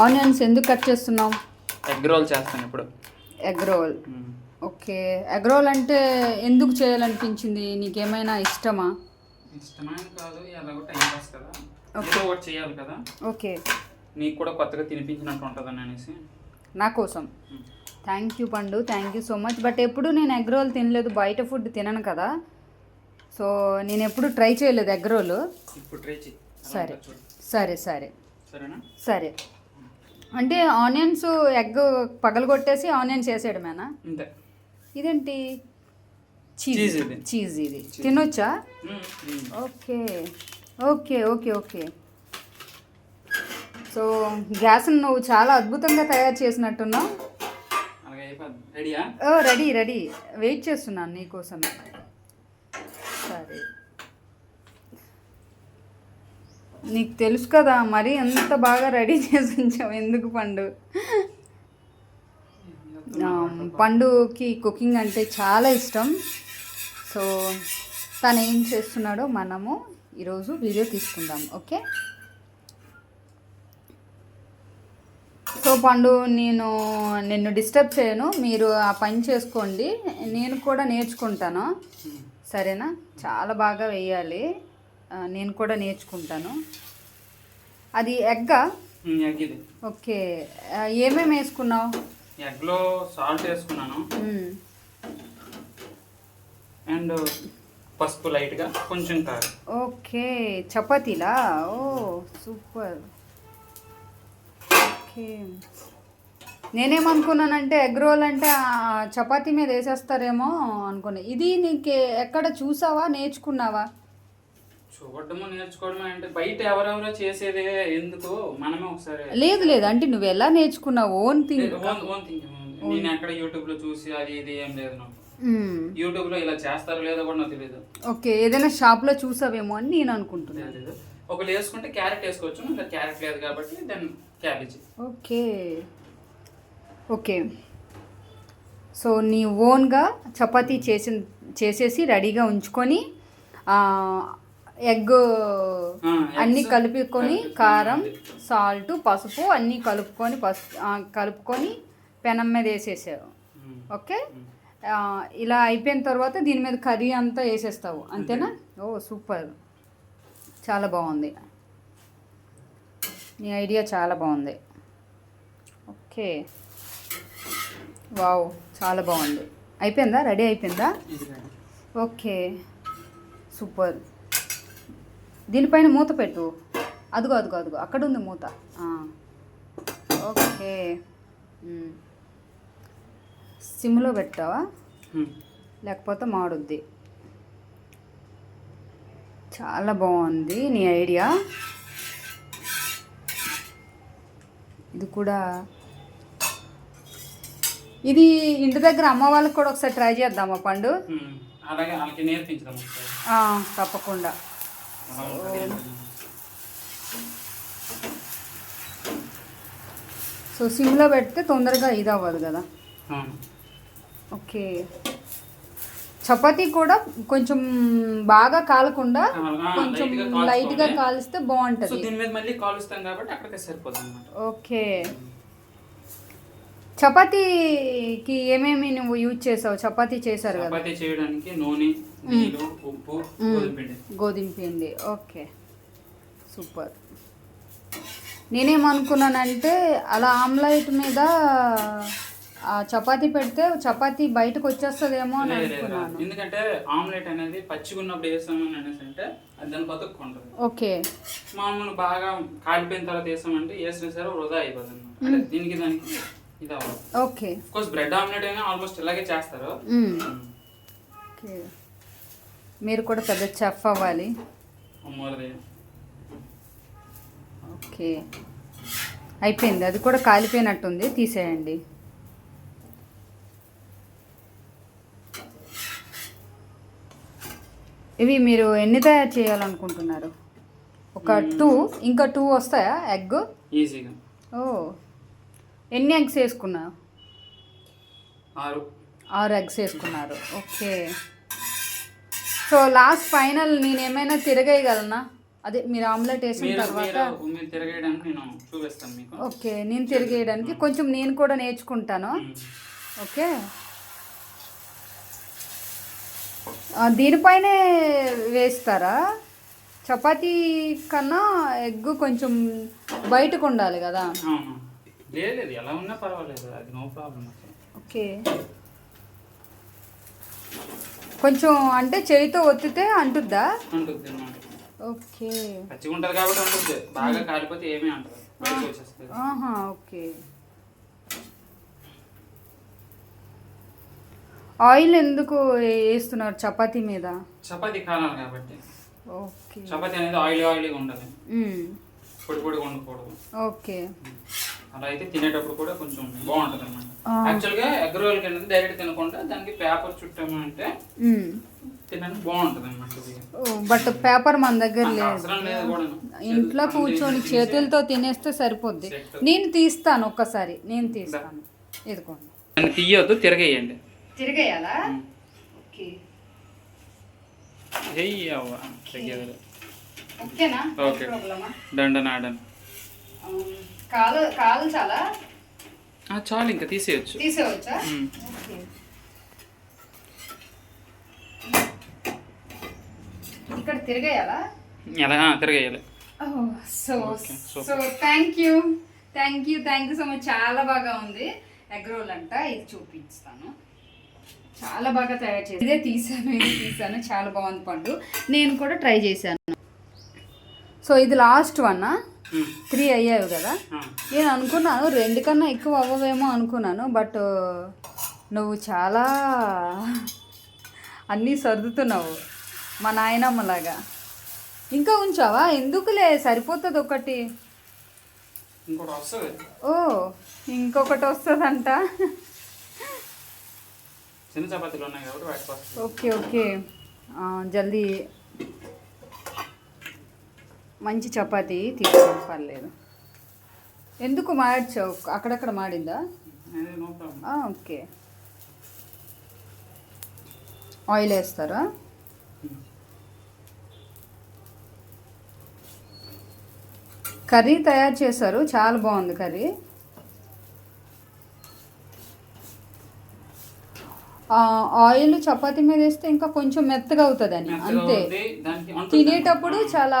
Onions ఎందుకు cut చేస్తున్నావు? Egg roll చేస్తాను ఇప్పుడు. ఎగ్ రోల్ మ్మ్. ఓకే. ఎగ్ రోల్ అంటే ఎందుకు చేయాలనిపించింది? నీకేమైనా ఇష్టమా? ఇష్టమైన కాదు ఎలాగో టైం పాస్ కదా. ఏదో ఒకటి చేయాలి కదా. ఓకే. నీకు కూడా కొత్తగా తినిపించినట్టు ఉంటుందని అనేసి. నా కోసం. Thank you Pandu thank you so much but ఎప్పుడు నేను ఎగ్ రోల్ తినలేదు. బయట ఫుడ్ తినను కదా. సో నేను ఎప్పుడు ట్రై చేయలేదు ఎగ్ రోల్ ఇప్పుడు ట్రై చేయి. సరే. సరే సరే. సరేనా? సరే. అంటే ఆనియన్స్ ఎగ్ పగలగొట్టేసి ఆనియన్స్ వేసేయడమేనా? అంతే. ఇదేంటి? చీజ్. చీజ్ ఇది. తినొచ్చా. Okay. Okay okay okay. So gas నువ్వు చాలా అద్భుతంగా తయారు చేసినట్టున్నావు. Ready ready. వెయిట్ చేస్తున్నాను నీకోసమే. సరే. నీకు తెలుసు కదా మరి ఎంత బాగా రెడీ చేసి ఉంచావు? ఎందుకు పండు? పండుకి కుకింగ్ అంటే చాలా ఇష్టం. సో తను ఏం చేస్తున్నాడో మనము ఈరోజు వీడియో తీసుకుందాం ఓకే? సో పండు నేను నిన్ను డిస్టర్బ్ చేయను. మీరు ఆ పని చేసుకోండి. నేను కూడా నేర్చుకుంటాను. సరేనా? చాలా బాగా వేయాలి. నేను కూడా నేర్చుకుంటాను. అది ఎగ్ ఓకే. ఏమేమి వేసుకున్నావు? ఎగ్లో సాల్ట్ వేసుకున్నాను. అండ్ పసుపు లైట్గా కొంచెం కారం. ఓకే. చపాతీలా? ఓ సూపర్. ఓకే. నేనేమనుకున్నానంటే ఎగ్ రోల్ అంటే చపాతీ మీద వేసేస్తారేమో అనుకున్నా. ఇది నీకు ఎక్కడ చూసావా? నేర్చుకున్నావా? చూడడము నేర్చుకోవడము అంటే బయట ఎవరెవరో చేసేదే ఎందుకు? మనమే ఒకసారి లేదు లేదు. అంటే నువ్వు ఎలా నేర్చుకున్నావు? Own thing own own thing నేను ఎక్కడ యూట్యూబ్లో చూసి అది ఇది ఏం లేదు నాకు. యూట్యూబ్లో ఇలా చేస్తారో లేదో కూడా నాకు తెలియదు ఓకే. ఏదైనా షాప్లో చూసావేమో అని నేను అనుకుంటున్నాను ఒకళ్ళు వేసుకుంటే క్యారెట్ వేసుకోవచ్చు ఇంకా క్యారెట్ లేదు కాబట్టి then cabbage. Okay. Okay. So నీ ఓన్గా చపాతీ చేసి చేసేసి రెడీగా ఉంచుకొని ఎగ్ అన్నీ కలుపుకొని కలిపి- కారం సాల్ట్ పసుపు అన్నీ కలుపుకొని పసుపు కలుపుకొని పెనం మీద వేసేసావు. ఓకే? ఇలా అయిపోయిన తర్వాత దీని మీద కర్రీ అంతా వేసేస్తావు. అంతేనా? Oh super. చాలా బాగుంది. నీ ఐడియా చాలా బాగుంది. ఓకే. వావ్ చాలా బాగుంది. అయిపోయిందా? రెడీ అయిపోయిందా? ఓకే. సూపర్. దీనిపైన మూత పెట్టు. అదిగో అదిగో అదిగో. అక్కడ ఉంది మూత. ఓకే. సిమ్లో పెట్టావా? లేకపోతే మాడుద్ది. చాలా బాగుంది నీ ఐడియా. ఇది కూడా ఇది ఇంటి దగ్గర అమ్మ వాళ్ళకి కూడా ఒకసారి ట్రై చేద్దామా పండు? అలాగే వాళ్ళకి నేర్పించడం ఒకసారి. ఆ, తప్పకుండా. సో సిమ్లో పెడితే తొందరగా ఇది అవ్వదు కదా. ఓకే. చపాతీ కూడా కొంచెం బాగా కాలకుండా కొంచెం లైట్గా కాలిస్తే బాగుంటుంది. దీని మీద మళ్ళీ కాలుస్తాం కాబట్టి అక్కడికి సరిపోతుంది అనమాట ఓకే చపాతీకి ఏమేమి నువ్వు యూజ్ చేసావు? చపాతీ చేశారు కదా. చపాతీ చేయడానికి నూనె నీళ్ళు ఉప్పు గోధుమ పిండి. ఓకే. సూపర్. నేనేమనుకున్నానంటే అలా ఆమ్లెట్ మీద చపాతీ పెడితే చపాతీ బయటకు వచ్చేస్తుందేమో అని అనుకున్నాను. ఎందుకంటే ఆమ్లెట్ అనేది పచ్చిగా ఉన్నప్పుడు వేసామని అనేసి అంటే దాని బతుక్కుంటుంది ఓకే. మామూలు బాగా కాలిపోయిన తర్వాత వేసామంటే వేసిన సరే వృధా అయిపోతుంది దీనికి దానికి ఓకే. కోర్స్ బ్రెడ్ ఆమ్లెట్ అయినా ఆల్మోస్ట్ ఇలాగే చేస్తారు. మ్మ్. ఓకే. మీరు కూడా పెద్ద చెఫ్ అవ్వాలి. ఓకే. అయిపోయింది. అది కూడా కాలిపోయినట్టుంది. తీసేయండి. ఇవి మీరు ఎన్ని తయారు చేయాలనుకుంటున్నారు? ఒక టూ ఇంకా టూ వస్తాయా? ఎగ్ ఈజీగా ఓ. ఎన్ని ఎగ్స్ వేసుకున్నావు ఆరు. ఆరు ఎగ్స్ వేసుకున్నారు. ఓకే. సో లాస్ట్ ఫైనల్ నేను ఏమైనా తిరగేయగలనా? అదే మీరు ఆమ్లెట్ వేసిన తర్వాత ఓకే నేను తిరిగేయడానికి కొంచెం నేను కూడా నేర్చుకుంటాను. ఓకే. దీనిపైనే వేస్తారా? చపాతీ కన్నా ఎగ్ కొంచెం బయటకు ఉండాలి కదా. లేదు లేదు. ఎలా ఉన్నా పర్వాలేదు. అది నో ప్రాబ్లం ఓకే. కొంచెం అంటే చేయితో ఒత్తితే అంటుద్దా? అన్నమాట. ఓకే. పచ్చిగా ఉంటుంది కాబట్టి బాగా కాలిపోతే ఏమీ అంటారు బయటకు వచ్చేస్తుంది. ఆహా ఓకే. ఆయిల్ ఎందుకు వేస్తున్నారు చపాతీ మీద? చపాతీ కాలాలి కాబట్టి. ఓకే. చపాతీ అనేది ఆయిల్ ఆయిల్గా ఉండాలి. పొడి పొడిగా ఉండకూడదు. ఓకే. అలా అయితే తినేటప్పుడు కూడా కొంచెం బాగుంటుంది అనమాట ఆ. యాక్చువల్గా ఎగ్ అనేది డైరెక్ట్ తినకుండా దానికి పేపర్ చుట్టాము అంటే మ్మ్. తినడానికి బాగుంటుంది అనమాట బట్ పేపర్ మన దగ్గర లేదు. ఇంట్లో కూర్చొని చేతులతో తినేస్తే సరిపోద్ది. నేను తీస్తాను ఒక్కసారి. నేను తీస్తాను. ఇదిగోండి. దాన్ని తీయొద్దు తిరగేయండి. తిరిగేయాలా? ఓకే. ఓకేనా? ఓకే. ప్రాబ్లమా? దండనాడన్. కాలు కాలు చాలా? ఆ, చాలు ఇంకా తీసేయచ్చు. ఓకే. ఇక్కడ తిరిగేయాలా? ఎలా? తిరగేయాలి. So. So thank you thank you thank you so much చాలా బాగా ఉంది. ఎగ్ రోల్ అంట ఇది చూపిస్తాను. చాలా బాగా తయారు చేసి ఇదే తీసాను ఇదే తీసాను. చాలా బాగుంది పండు. నేను కూడా ట్రై చేశాను. సో ఇది లాస్ట్ వన్ మ్మ్. త్రీ అయ్యాయి కదా? నేను అనుకున్నాను రెండు కన్నా ఎక్కువ అవ్వవేమో అనుకున్నాను బట్ నువ్వు చాలా అన్నీ సర్దుతున్నావు మా నాయనమ్మలాగా. ఇంకా ఉంచావా? ఎందుకులే? సరిపోతుంది ఒకటి. ఓ ఇంకొకటి వస్తుందంట. చిన్న చపాతీలు ఉన్నాయి కాబట్టి ఓకే ఓకే. జల్దీ మంచి చపాతి తీసుకోండి పర్లేదు. ఎందుకు మాడ్చావు అక్కడక్కడ మాడిందా? ఓకే. ఆయిల్ వేస్తారా? కర్రీ తయారు చేశారు. చాలా బాగుంది కర్రీ. ఆయిల్ చపాతీ మీద వేస్తే ఇంకా కొంచెం మెత్తగా అవుతుందని మెత్తగా అంతే. తినేటప్పుడు చాలా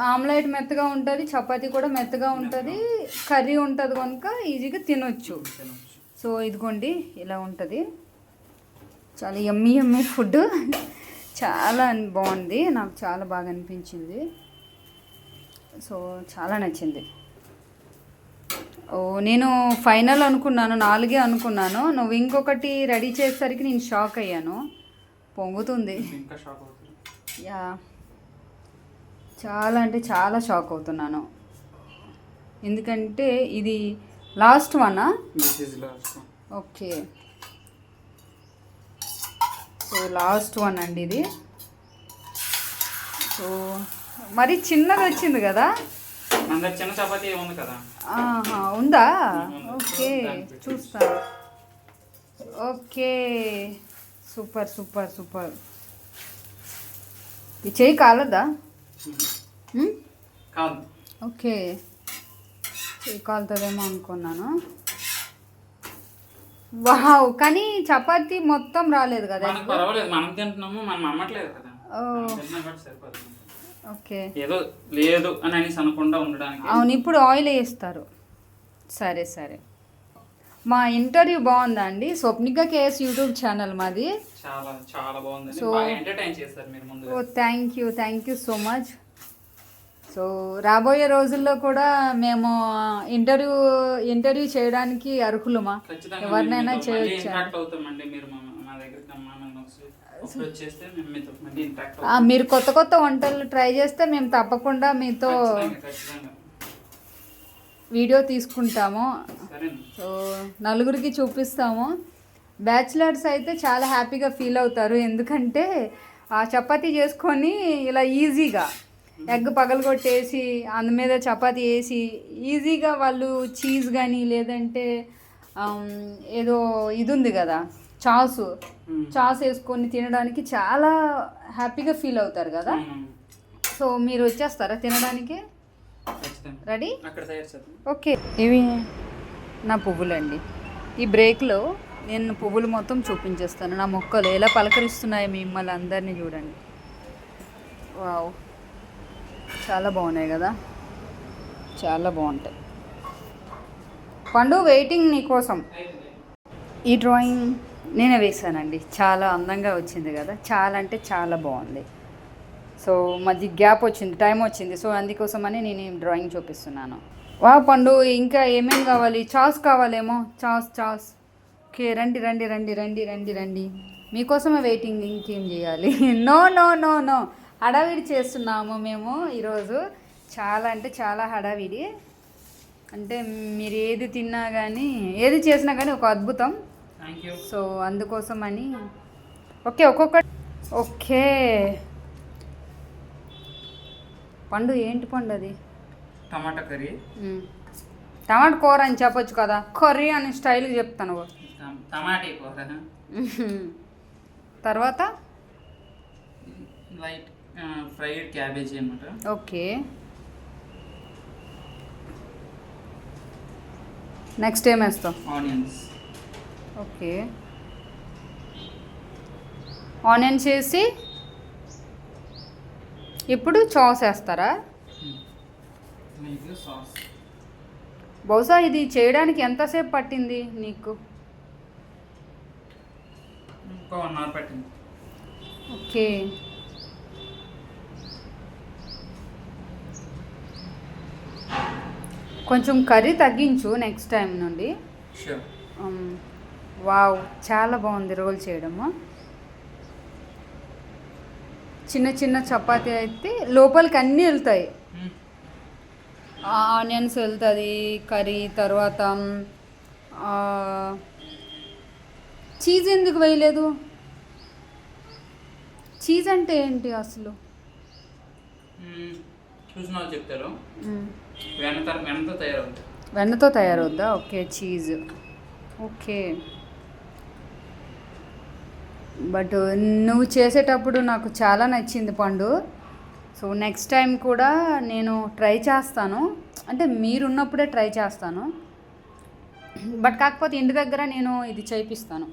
ఆమ్లెట్ మెత్తగా ఉంటుంది చపాతీ కూడా మెత్తగా ఉంటుంది కర్రీ ఉంటుంది కనుక ఈజీగా తినొచ్చు. తినొచ్చు. సో ఇదిగోండి ఇలా ఉంటుంది. చాలా ఎమ్మి ఎమ్మి ఫుడ్. చాలా బాగుంది నాకు చాలా బాగా అనిపించింది. సో చాలా నచ్చింది. ఓ నేను ఫైనల్ అనుకున్నాను నాలుగే అనుకున్నాను. నువ్వు ఇంకొకటి రెడీ చేసేసరికి నేను షాక్ అయ్యాను. పొంగుతుంది. యా. చాలా అంటే చాలా షాక్ అవుతున్నాను. ఎందుకంటే ఇది లాస్ట్ వనా? ఓకే. సో లాస్ట్ వన్ అండి ఇది. సో మరి చిన్నది వచ్చింది కదా? చిన్న చపాతీ ఉంది కదా? ఉందా. ఓకే చూస్తాను ఓకే. Super super super. ఈ చేయి కాలదా ఓకే. చేయి కాలుతుందేమో అనుకున్నాను. వావ్ కానీ చపాతీ మొత్తం రాలేదు కదా పర్వాలేదు మనం తింటున్నాము మనం అమ్మట్లేదు కదా. ఏదో లేదు అని అనేసి అనకుండా ఉండడానికి. అవును ఇప్పుడు ఆయిల్ వేస్తారు. సరే సరే. మా ఇంటర్వ్యూ బాగుందా అండి? స్వప్నిక కేఎస్ యూట్యూబ్ ఛానల్ మాది. చాలా చాలా బాగుంది బాగా ఎంటర్టైన్ చేస్తారు మీరు ముందు ఓ thank you thank you so much so రాబోయే రోజుల్లో కూడా మేము ఇంటర్వ్యూ ఇంటర్వ్యూ చేయడానికి అర్హులమా? ఎవరినైనా చేయొచ్చా? మీరు కొత్త కొత్త వంటలు ట్రై చేస్తే మేము తప్పకుండా మీతో వీడియో తీసుకుంటాము. సో నలుగురికి చూపిస్తాము. బ్యాచిలర్స్ అయితే చాలా హ్యాపీగా ఫీల్ అవుతారు. ఎందుకంటే ఆ చపాతీ చేసుకొని ఇలా ఈజీగా ఎగ్ పగలగొట్టేసి అందు మీద చపాతీ వేసి ఈజీగా వాళ్ళు చీజ్ కానీ లేదంటే ఏదో ఇది ఉంది కదా. చాసు. చాస్ వేసుకొని తినడానికి చాలా హ్యాపీగా ఫీల్ అవుతారు కదా. సో మీరు వచ్చేస్తారా తినడానికి? రెడీ? ఓకే. ఇవి నా పువ్వులండి. ఈ బ్రేక్లో నేను పువ్వులు మొత్తం చూపించేస్తాను. నా మొక్కలు ఎలా పలకరిస్తున్నాయి మిమ్మల్ని అందరినీ చూడండి. వావ్. చాలా బాగున్నాయి కదా? చాలా బాగుంటాయి. పండు వెయిటింగ్ నీకోసం ఈ డ్రాయింగ్ నేనే వేసానండి చాలా అందంగా వచ్చింది కదా. చాలా అంటే చాలా బాగుంది. సో మధ్య గ్యాప్ వచ్చింది టైం వచ్చింది. సో అందుకోసమని నేను డ్రాయింగ్ చూపిస్తున్నాను. వా పండు ఇంకా ఏమేమి కావాలి? చాస్ కావాలేమో? చాస్ చాస్. ఓకే రండి రండి రండి రండి రండి రండి. మీకోసమే వెయిటింగ్ ఇంకేం చేయాలి? No no no no. హడావిడి చేస్తున్నాము మేము ఈరోజు. చాలా అంటే చాలా హడావిడి. అంటే మీరు ఏది తిన్నా కానీ ఏది చేసినా కానీ ఒక అద్భుతం. సో అందుకోసమని ఓకే ఒక్కొక్క ఓకే. పండు ఏంటి పండు అది? టమాటా కర్రీ. టమాటా కూర అని చెప్పొచ్చు కదా. కర్రీ అని స్టైల్గా చెప్తాను. టమ్- టమాటా కూర. తర్వాత? లైట్ ఫ్రైడ్ క్యాబేజీ అనమాట ఓకే. నెక్స్ట్ ఏం వేస్తావు? ఆనియన్స్. ఓకే. ఆనియన్స్ వేసి ఇప్పుడు చాస్ వేస్తారా? బహుశా ఇది చేయడానికి ఎంతసేపు పట్టింది నీకు? పట్టింది. ఓకే. కొంచెం కర్రీ తగ్గించు నెక్స్ట్ టైం నుండి. వావ్ చాలా బాగుంది రోల్ చేయడము. చిన్న చిన్న చపాతీ అయితే లోపలికి అన్నీ వెళ్తాయి. ఆనియన్స్ వెళ్తుంది కర్రీ తర్వాత చీజ్ ఎందుకు వేయలేదు? చీజ్ అంటే ఏంటి అసలు? చూసిన వాళ్ళు చెప్తారు. వెన్నతో తయారవుద్దా? Okay cheese. ఓకే. బట్ నువ్వు చేసేటప్పుడు నాకు చాలా నచ్చింది పండు. సో నెక్స్ట్ టైం కూడా నేను ట్రై చేస్తాను. అంటే మీరున్నప్పుడే ట్రై చేస్తాను. బట్ కాకపోతే ఇంటి దగ్గర నేను ఇది చేయిస్తాను